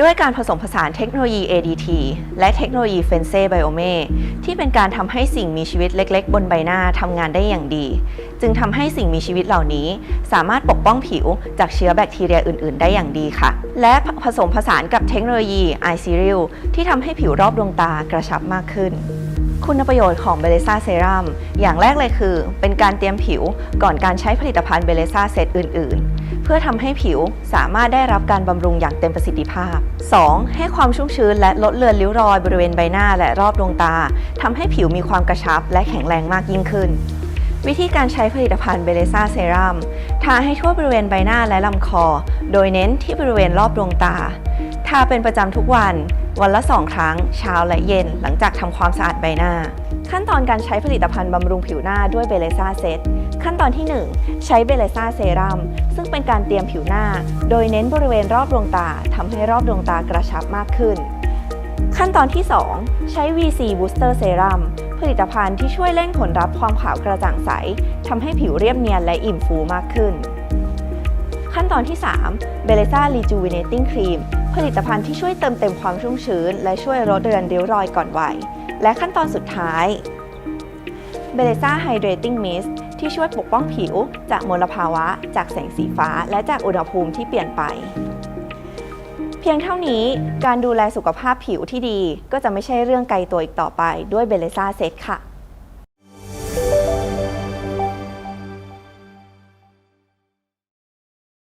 ด้วยการผสมผสานเทคโนโลยี ADT และเทคโนโลยีเฟนเซ่ไบโอเมที่เป็นการทำให้สิ่งมีชีวิตเล็ก ๆ บนใบหน้าทำงานได้อย่างดี จึงทำให้สิ่งมีชีวิตเหล่านี้ สามารถปกป้องผิวจากเชื้อแบคทีเรียอื่น ๆ ได้อย่างดีค่ะ และผสมผสานกับเทคโนโลยี i c e r i l ที่ทำให้ผิวรอบดวงตากระชับมากขึ้น คุณประโยชน์ของเบเลซ่าเซรั่มอย่างแรกเลยคือ เป็นการเตรียมผิวก่อนการใช้ผลิตภัณฑ์เบเลซ่าเซตอื่น ๆ เพื่อทำให้ผิวสามารถได้รับการบำรุงอย่างเต็มประสิทธิภาพ 2. ให้ความชุ่มชื้นและลดเลือนริ้วรอยบริเวณใบหน้าและรอบดวงตาทำให้ผิวมีความกระชับและแข็งแรงมากยิ่งขึ้น วิธีการใช้ผลิตภัณฑ์เบเลซ่าเซรั่มทาให้ทั่วบริเวณใบหน้าและลำคอ โดยเน้นที่บริเวณรอบดวงตาทาเป็นประจำทุกวัน วันละ 2 ครั้ง เช้าและเย็น หลังจากทำความสะอาดใบหน้า ขั้นตอนการใช้ผลิตภัณฑ์บำรุงผิวหน้าด้วยเบเลซ่าเซตขั้นตอนที่ 1 ใช้เบเลซ่าเซรั่มซึ่งเป็นการเตรียมผิวหน้า โดยเน้นบริเวณรอบดวงตาทำให้รอบดวงตากระชับมากขึ้น ขั้นตอนที่ 2 ใช้ VC Booster Serum ผลิตภัณฑ์ที่ช่วยเร่งผลรับความขาวกระจ่างใสทำให้ผิวเรียบเนียนและอิ่มฟูมากขึ้น ขั้นตอนที่ 3 b e l e z a Rejuvenating Cream ผลิตภัณฑ์ที่ช่วยเติมเต็มความชุ่มชื้น และช่วยลดเรือนริ้วรอยก่อนวัย และขั้นตอนสุดท้าย b e l e z a Hydrating Mist ที่ช่วยปกป้องผิว จากมลภาวะ จากแสงสีฟ้า และจากอุณหภูมิที่เปลี่ยนไป เพียงเท่านี้การดูแลสุขภาพผิวที่ดีก็จะไม่ใช่เรื่องไกลตัวอีกต่อไปด้วยเบเลซ่าเซตค่ะ